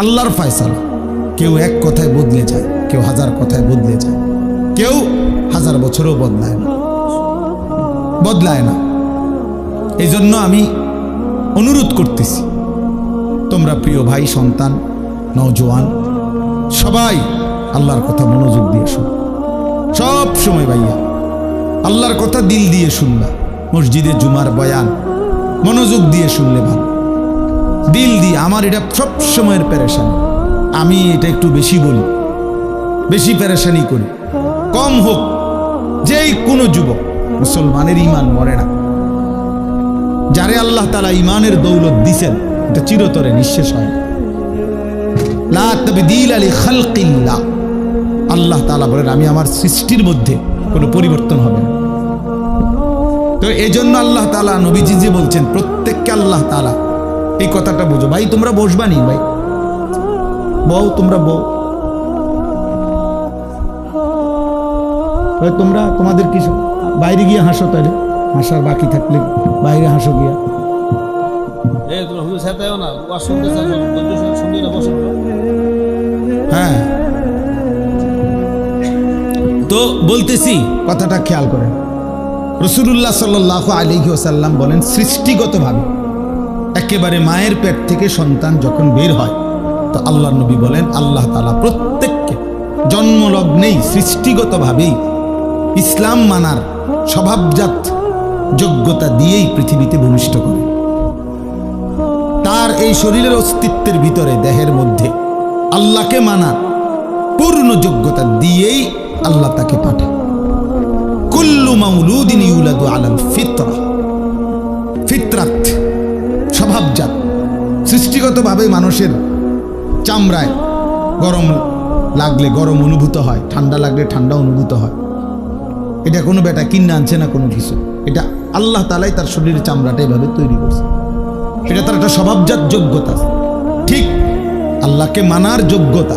আল্লাহর ফয়সালা। কেউ এক কথায় বদলে যায়, কেউ হাজার কথায় বদলে যায়। কেউ হাজার বছরও বদলায় না। বদলায় না। এই জন্য আমি অনুরোধ করতেছি, তোমরা প্রিয় ভাই, সন্তান, নওজোয়ান, সবাই আল্লাহর কথা মনোযোগ দিয়ে শুন। সব সময় ভাইয়া, আল্লাহর কথা দিল দিয়ে শুনবা। মসজিদে জুমার বয়ান মনোযোগ দিয়ে শুনলে ভালো। দিল দিয়ে আমার এটা সব সময়ের প্যারেশানি আমি এটা একটু বেশি বলি। বেশি প্যারেশানি করি। কম হোক, যেই কোনো যুবক, মুসলমানের ইমান মরে না। যারে আল্লাহ তালা ইমানের দৌলত দিছেন, এটা চিরতরে নিঃশেষ হয় আলি আল্লাহ তাআলা বলেন, আমি আমার সৃষ্টির মধ্যে কোনো পরিবর্তন হবে না। তো এই জন্য আল্লাহ তাআলা নবীজি যে বলছেন, প্রত্যেককে আল্লাহ তাআলা এই কথাটা বুঝো। ভাই তোমরা বসবানি ভাই। বউ তোমরা বউ। তোমরা তোমাদের কি বাইরে গিয়ে হাসো তাহলে। হাসার বাকি থাকলে বাইরে হাসো গিয়া। না? না হ্যাঁ। তো বলতেছি কথাটা খেয়াল করেন রসুল্লাহ সাল্লাহ আলী ওসাল্লাম বলেন সৃষ্টিগতভাবে একেবারে মায়ের পেট থেকে সন্তান যখন বের হয়, তো আল্লাহ নবী বলেন, আল্লাহ তালা প্রত্যেককে জন্মলগ্নেই সৃষ্টিগতভাবেই ইসলাম মানার স্বভাবজাত যোগ্যতা দিয়েই পৃথিবীতে ভূমিষ্ঠ করে। তার এই শরীরের অস্তিত্বের ভিতরে, দেহের মধ্যে আল্লাহকে মানার পূর্ণ যোগ্যতা দিয়েই আল্লাহ তাকে পাঠায়। কুল্লু মাউলুদিন ইউলাদু আলাল ফিতরা। ফিতরাত। স্বভাবজাত সৃষ্টিগতভাবে মানুষের চামড়ায় গরম লাগলে গরম অনুভূত হয়, ঠান্ডা লাগলে ঠান্ডা অনুভূত হয়। এটা কোনো বেটা কিনে আনছে না কোনো কিছু। এটা আল্লাহ তালাই তার শরীরের চামড়াটা এভাবে তৈরি করছে। এটা তার একটা স্বভাবজাত যোগ্যতা। ঠিক আল্লাহকে মানার যোগ্যতা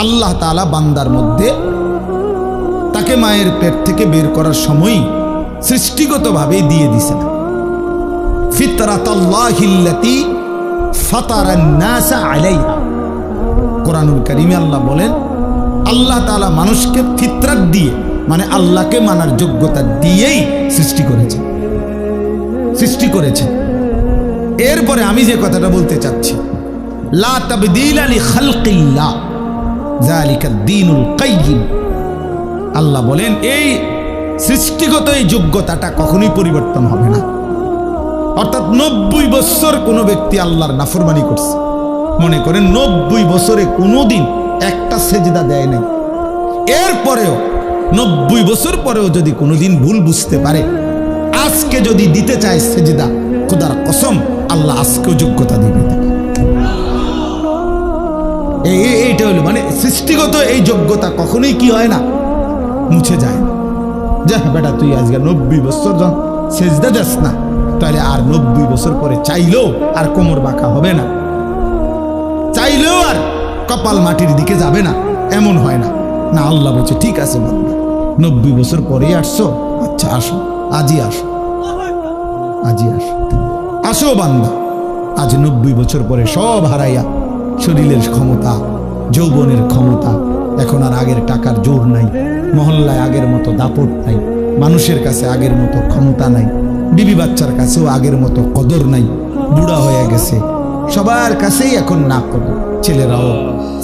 আল্লাহ তালা বান্দার মধ্যে তাকে মায়ের পেট থেকে বের করার সময়ই সৃষ্টিগতভাবেই দিয়ে দিছেন আল্লাহ বলেন, আল্লাহ মানুষকে ফিতরাত দিয়ে মানে আল্লাহকে মানার যোগ্যতা দিয়েই সৃষ্টি করেছে সৃষ্টি করেছে এরপরে আমি যে কথাটা বলতে চাচ্ছি, লা তাবদীল আলি কাইয়িম আল্লাহ বলেন, এই সৃষ্টিগত এই যোগ্যতাটা কখনোই পরিবর্তন হবে না। অর্থাৎ নব্বই বছর কোনো ব্যক্তি আল্লাহর নাফরমানি করছে। মনে করেন নব্বই বছরে কোনোদিন একটা সেজদা দেয় নাই। এরপরেও, নব্বই বছর পরেও যদি কোনোদিন ভুল বুঝতে পারে, আজকে যদি দিতে চায় সেজদা, খুদার কসম, আল্লাহ আজকেও যোগ্যতা দিবে। এইটা হলো মানে সৃষ্টিগত এই যোগ্যতা কখনোই কি হয় না? মুছে যায়। যা বেটা, তুই আজকে নব্বই বছর যখন সেজদা যাস না। তাহলে আর নব্বই বছর পরে চাইলেও আর কোমর বাঁকা হবে না। চাইলেও আর কপাল মাটির দিকে যাবে না, এমন হয় না। না, আল্লাহ বলছে, ঠিক আছে বান্দা, নব্বই বছর পরেই আসছো আচ্ছা আসো, আজই আসো আজই আসো আসো বান্দা। আজ নব্বই বছর পরে সব হারাইয়া, শরীরের ক্ষমতা, যৌবনের ক্ষমতা, এখন আর আগের টাকার জোর নাই, মহল্লায় আগের মতো দাপট নাই, মানুষের কাছে আগের মতো ক্ষমতা নাই। বিবি বাচ্চার কাছেও আগের মতো কদর নাই, বুড়া হয়ে গেছে। সবার কাছেই এখন না কদর। ছেলেরাও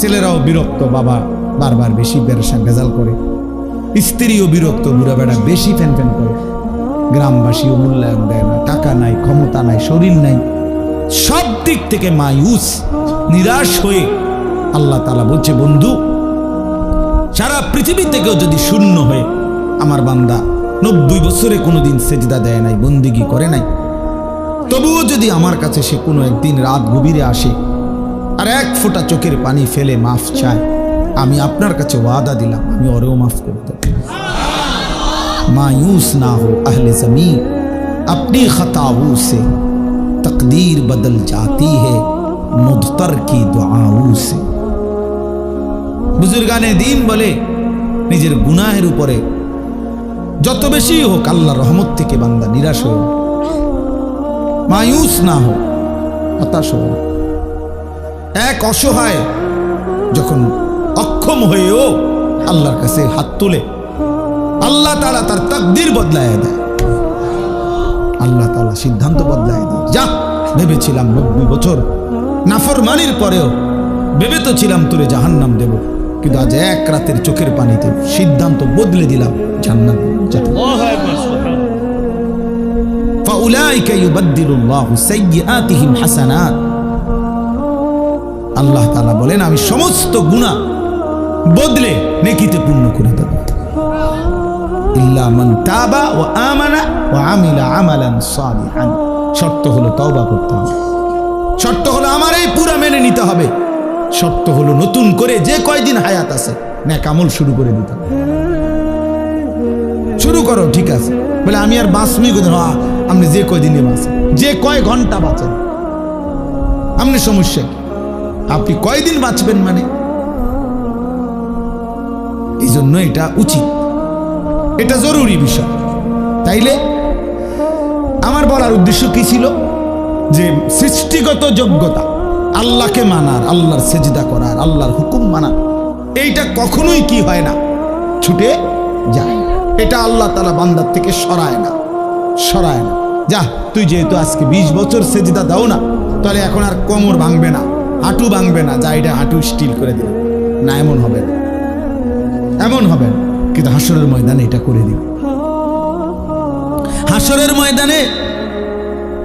ছেলেরাও বিরক্ত, বাবা বারবার বেশি বেরসা ভেজাল করে। স্ত্রীও বিরক্ত, বুড়া বেড়া বেশি ফ্যান ফ্যান করে। গ্রামবাসীও মূল্যায়ন দেয় না, টাকা নাই, ক্ষমতা নাই, শরীর নাই। সব দিক থেকে মায়ুস, নিরাশ হয়ে আল্লাহ তালা বলছে, বন্ধু, সারা পৃথিবী থেকেও যদি শূন্য হয়ে আমার বান্দা নব্বই বছরে কোনোদিন সেজদা দেয় নাই বন্দিগি করে নাই তবুও যদি আমার কাছে সে কোনো একদিন রাত গভীরে আসে আর এক ফোঁটা চোখের পানি ফেলে মাফ চায় আমি আপনার কাছে ওয়াদা দিলাম আমি ওরেও মাফ করে দেব मायूस ना हो अहले जमीन अपनी खताओं से तकदीर बदल जाती है मुदतर की दुआओं से বুজুর্গানে দিন বলে নিজের গুনাহের উপরে যত বেশি হোক আল্লাহ রহমত থেকে বান্দা নিরাশ হয়ে মায়ুস না হোক, হতাশ হয়ে এক অসহায় যখন অক্ষম হয়েও আল্লাহর কাছে হাত তুলে, আল্লাহ তালা তার তাকদির বদলায় দেয়। আল্লাহ তালা সিদ্ধান্ত বদলায় দেয়। যা ভেবেছিলাম নব্বই বছর নাফরমানির পরেও, ভেবে তো ছিলাম তোরে জাহান্নাম দেব। কিন্তু আজ এক রাতের চোখের পানিতে সিদ্ধান্ত বদলে দিলাম জান্নাত আল্লাহ বলেন আমি সমস্ত বদলে নেকিতে পূর্ণ করে দেব। শর্ত হলো তওবা করতে হবে। শর্ত হলো আমার এই পুরা মেনে নিতে হবে। শর্ত হলো নতুন করে যে কয়দিন হায়াত আছে, নেক আমল শুরু করে দিতে শুরু করো, ঠিক আছে। বলে, আমি আর বাঁচমি কোথাও আপনি যে কয়দিনে বাঁচেন, যে কয় ঘণ্টা বাঁচেন, আপনি সমস্যা কি? আপনি কয়দিন বাঁচবেন মানে? এই জন্য এটা উচিত। এটা জরুরি বিষয়। তাইলে আমার বলার উদ্দেশ্য কি ছিল? যে সৃষ্টিগত যোগ্যতা। আল্লাহকে মানার, আল্লাহর সেজদা করার, আল্লাহর হুকুম মানার। এইটা কখনোই কি হয় না? ছুটে যায়। এটা আল্লাহ তালা বান্দার থেকে সরায় না সরায় না। যা, তুই যেহেতু আজকে বিশ বছর সেজদা দাও না, তাহলে এখন আর কোমর ভাঙবে না, হাঁটু ভাঙবে না, যা এটা হাঁটু স্টিল করে দিল না, এমন হবে না। এমন হবে না। কিন্তু হাসরের ময়দানে এটা করে দিবে। হাসরের ময়দানে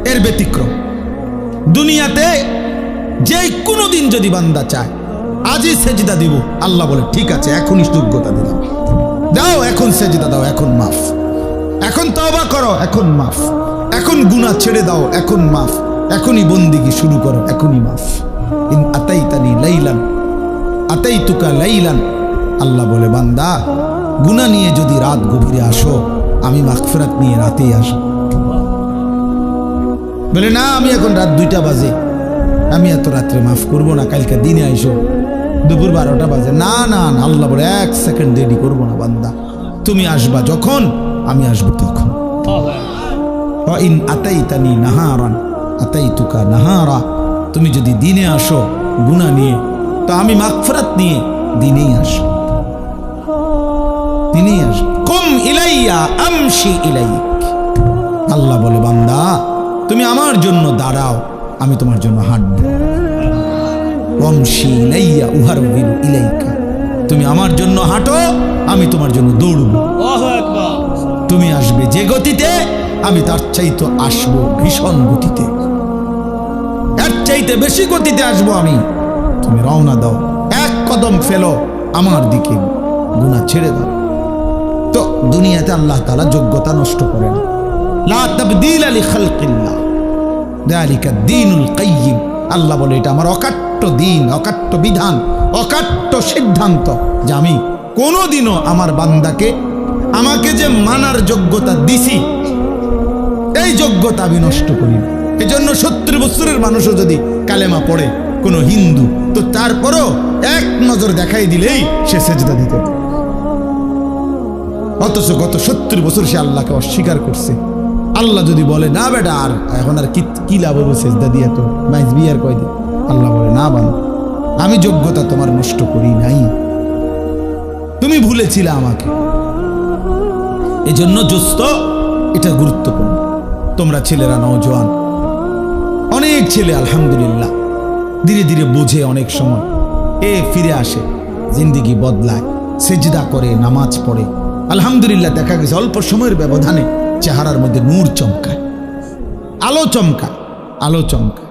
এর ব্যতিক্রম। দুনিয়াতে যে কোনো দিন যদি বান্দা চায়, আজই সেজদা দিব। আল্লাহ বলে, ঠিক আছে, এখনই যোগ্যতা দিলাম। দাও, এখন সেজদা দাও, এখন মাফ। এখন তওবা করো, এখন মাফ। এখন গুনাহ ছেড়ে দাও, এখন মাফ। এখনই বন্দিগি শুরু করো, এখনই মাফ। ইন আতাইতানি লাইলান, আতাইতুকা লাইলান। আল্লাহ বলে, বান্দা, গুনাহ নিয়ে যদি রাত গভীরে আসো, আমি মাগফিরাত নিয়ে রাতেই আসো বলে, না, আমি এখন রাত দুইটা বাজে। আমি এত রাত্রে মাফ করব না, কালকে দিনে আইসো। দুপুর বারোটা বাজে। না না না, আল্লাহ বলে এক সেকেন্ড দেরি করব না বান্দা। তুমি আসবা যখন, আমি আসব তখন। ইন আতাইতানি নাহারান, আতাইতুকা নাহারা। তুমি যদি দিনে আসো গুনাহ নিয়ে, তো আমি মাগফিরাত নিয়ে দিনেই আসব। দিনেই আসব। কুম ইলাইয়া আমশি ইলাইক। আল্লাহ বলে, বান্দা, তুমি আমার জন্য দাঁড়াও। আমি তোমার জন্য হাঁটবো। বংশী ইলাইয়া উহার ইলাইকা। তুমি আমার জন্য হাঁটো আমি তোমার জন্য দৌড়বো। তুমি আসবে যে গতিতে আমি তার চাইতে আসব ভীষণ গতিতে। এর চাইতে বেশি গতিতে আসব আমি। তুমি রওনা দাও এক কদম ফেলো আমার দিকে গুণা ছেড়ে দাও। তো দুনিয়াতে আল্লাহ তালা যোগ্যতা নষ্ট করেন লা তাবদিল আলি খালকিল্লাহ। দালিকা দিনুল কাইয়িম। আল্লাহ বলে, এটা আমার অকাট্য দিন, অকাট্য বিধান, অকাট্য সিদ্ধান্ত যে আমি কোনোদিনও আমার বান্দাকে, আমাকে যে মানার যোগ্যতা দিছি, এই যোগ্যতা আমি নষ্ট করি এই জন্য সত্তর বছরের মানুষও যদি কালেমা পড়ে কোনো হিন্দু, তো তারপরও এক নজর দেখাই দিলেই সে সেজদা দিতে অথচ গত সত্তর বছর সে আল্লাহকে অস্বীকার করছে। আল্লাহ যদি বলে, না বেটা, আর এখন আর কি লাভ হব সেজদা দিয়ে তো মাইজ বিয়ার কয় দিন আল্লাহ বলে, না বান আমি যোগ্যতা তোমার নষ্ট করি নাই। তুমি ভুলেছিলে আমাকে। এজন্য জোস্ত এটা গুরুত্বপূর্ণ। তোমরা ছেলেরা নওজোয়ান অনেক ছেলে, আলহামদুলিল্লাহ, ধীরে ধীরে বোঝে অনেক সময়। এ ফিরে আসে, জিন্দিগি বদলায়, সেজদা করে, নামাজ পড়ে। আলহামদুলিল্লাহ, দেখা গেছে অল্প সময়ের ব্যবধানে চেহারার মধ্যে নূর চমকায় আলো চমকায় আলো চমকায়।